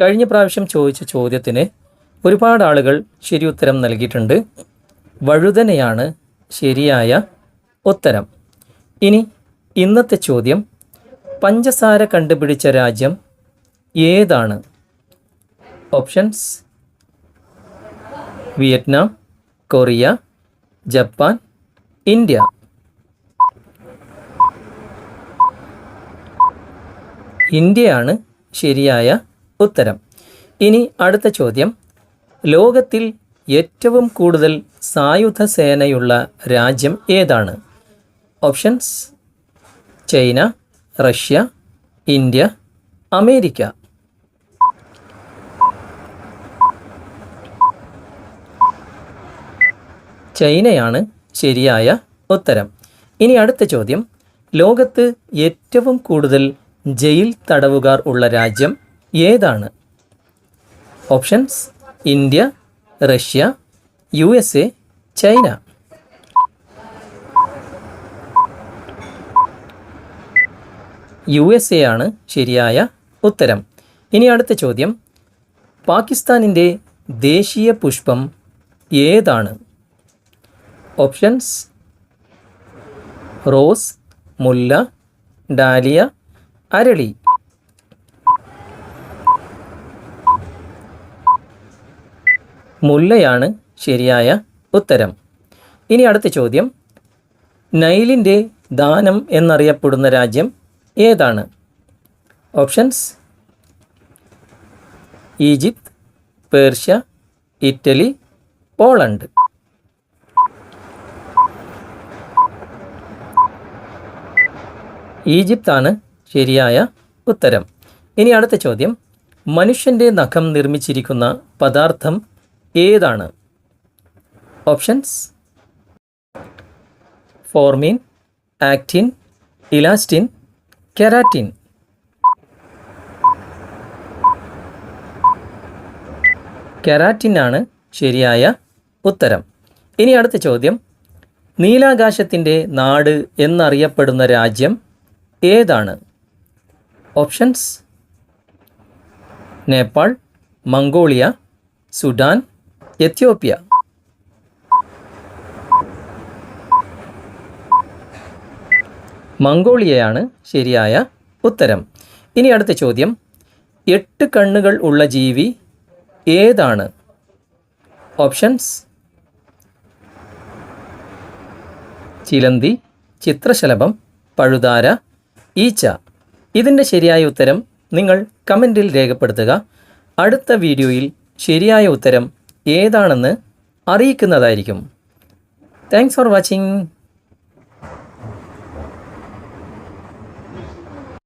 കഴിഞ്ഞ പ്രാവശ്യം ചോദിച്ച ചോദ്യത്തിന് ഒരുപാട് ആളുകൾ ശരി ഉത്തരം നൽകിയിട്ടുണ്ട്. വഴുതനയാണ് ശരിയായ ഉത്തരം. ഇനി ഇന്നത്തെ ചോദ്യം പഞ്ചസാര കണ്ടുപിടിച്ച രാജ്യം ഏതാണ്? Options Vietnam Korea Japan India. ഇന്ത്യയാണ് ശരിയായ ഉത്തരം. ഇനി അടുത്ത ചോദ്യം. ലോകത്തിൽ ഏറ്റവും കൂടുതൽ സായുധ സേനയുള്ള രാജ്യം ഏതാണ്? Options China Russia India America. ചൈനയാണ് ശരിയായ ഉത്തരം. ഇനി അടുത്ത ചോദ്യം. ലോകത്ത് ഏറ്റവും കൂടുതൽ ജയിൽ തടവുകാർ ഉള്ള രാജ്യം ഏതാണ്? Options India Russia U S A China. U S A ആണ് ശരിയായ ഉത്തരം. ഇനി അടുത്ത ചോദ്യം. പാകിസ്ഥാനിന്റെ ദേശീയ പുഷ്പം ഏതാണ്? ഓപ്ഷൻസ് റോസ് മുല്ല ഡാലിയ അരളി. മുല്ലയാണ് ശരിയായ ഉത്തരം. ഇനി അടുത്ത ചോദ്യം. നൈലിന്റെ ദാനം എന്നറിയപ്പെടുന്ന രാജ്യം ഏതാണ്? Options. Egypt Persia Italy Poland. ഈജിപ്താണ് ശരിയായ ഉത്തരം. ഇനി അടുത്ത ചോദ്യം. മനുഷ്യന്റെ നഖം നിർമ്മിച്ചിരിക്കുന്ന പദാർത്ഥം ഏതാണ്? Options formin actin elastin keratin keratin ആണ് ശരിയായ ഉത്തരം. ഇനി അടുത്ത ചോദ്യം. നീലാകാശത്തിന്റെ നാട് എന്നറിയപ്പെടുന്ന രാജ്യം ഏതാണ്? Options Nepal Mongolia Sudan Ethiopia. മംഗോളിയയാണ് ശരിയായ ഉത്തരം. ഇനി അടുത്ത ചോദ്യം. എട്ട് കണ്ണുകൾ ഉള്ള ജീവി ഏതാണ്? ഓപ്ഷൻസ്. ചിലന്തി ചിത്രശലഭം പഴുതാര ഈച്ച. ഇതിന്റെ ശരിയായ ഉത്തരം നിങ്ങൾ കമന്റിൽ രേഖപ്പെടുത്തുക. അടുത്ത വീഡിയോയിൽ ശരിയായ ഉത്തരം ഏതാണെന്ന് അറിയിക്കുന്നതായിരിക്കും. Thanks for watching